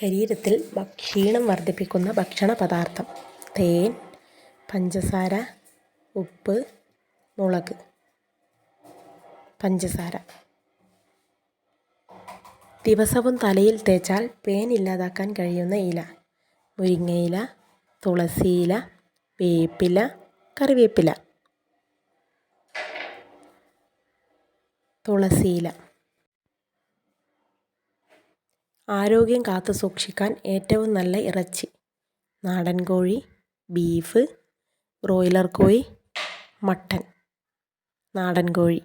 ശരീരത്തിൽ ക്ഷീണം വർദ്ധിപ്പിക്കുന്ന ഭക്ഷണ പദാർത്ഥം തേൻ പഞ്ചസാര ഉപ്പ് മുളക്. പഞ്ചസാര. ദിവസവും തലയിൽ തേച്ചാൽ പേൻ ഇല്ലാതാക്കാൻ കഴിയുന്ന ഇല. മുരിങ്ങയില തുളസിയില വേപ്പില കറിവേപ്പില. തുളസിയില. ആരോഗ്യം കാത്തു സൂക്ഷിക്കാൻ ഏറ്റവും നല്ല ഇറച്ചി. നാടൻ കോഴി ബീഫ് ബ്രോയിലർ കോഴി മട്ടൻ. നാടൻ കോഴി.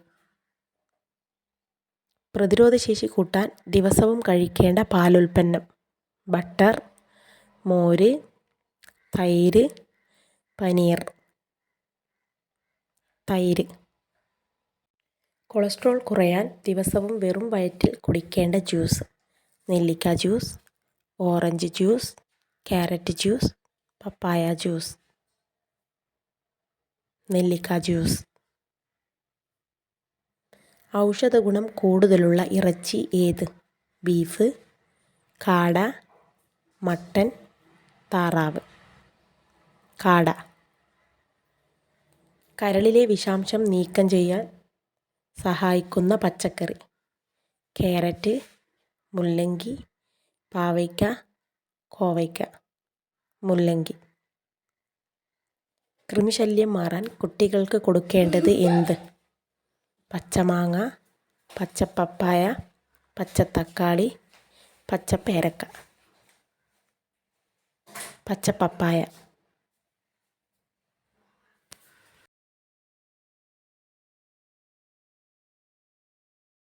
പ്രതിരോധശേഷി കൂട്ടാൻ ദിവസവും കഴിക്കേണ്ട പാലുൽപ്പന്നം. ബട്ടർ മോര് തൈര് പനീർ. തൈര്. കൊളസ്ട്രോൾ കുറയാൻ ദിവസവും വെറും വയറ്റിൽ കുടിക്കേണ്ട ജ്യൂസ്. നെല്ലിക്ക juice orange juice carrot juice പപ്പായ ജ്യൂസ്. നെല്ലിക്ക ജ്യൂസ്. ഔഷധഗുണം കൂടുതലുള്ള ഇറച്ചി ഏത്? ബീഫ് കാട മട്ടൻ താറാവ്. കാട. കരളിലെ വിഷാംശം നീക്കം ചെയ്യാൻ സഹായിക്കുന്ന പച്ചക്കറി. ക്യാരറ്റ് മുള്ളങ്കി പാവയ്ക്ക കോവയ്ക്ക മുള്ളങ്കി കൃമിശല്യം മാറാൻ കുട്ടികൾക്ക് കൊടുക്കേണ്ടത് എന്ത്? പച്ചമാങ്ങ പച്ചപ്പപ്പായ പച്ചത്തക്കാളി പച്ചപ്പേരക്ക. പച്ചപ്പപ്പായ.